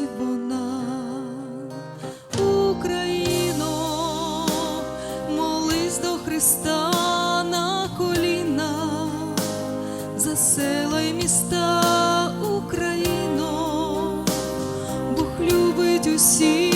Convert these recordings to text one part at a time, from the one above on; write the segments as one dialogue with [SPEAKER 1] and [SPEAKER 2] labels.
[SPEAKER 1] ти вона, Україно, молись до Христа на коліна, за села й міста Україно, Бог любить усіх.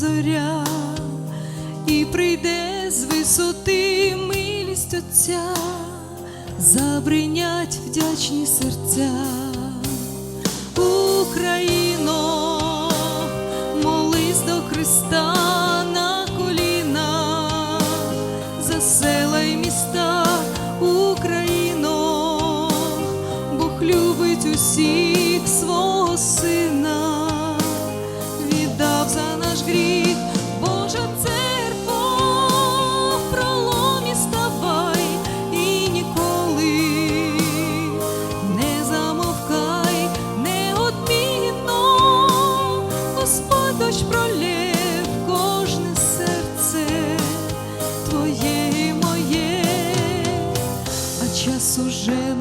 [SPEAKER 1] Зоря, і прийде з висоти милість Отця, забринять вдячні серця. Україно, молись до Христа на коліна, за села й міста Україно, Бог любить усіх свого сина,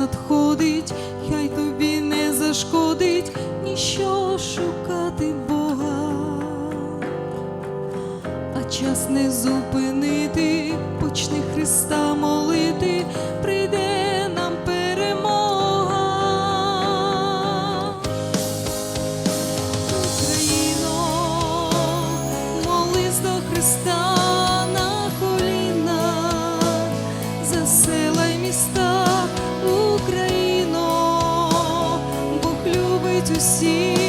[SPEAKER 1] надходить, хай тобі не зашкодить ніщо шукати Бога, а час не зупинити, почни Христа молити, прийде нам Україно, Бог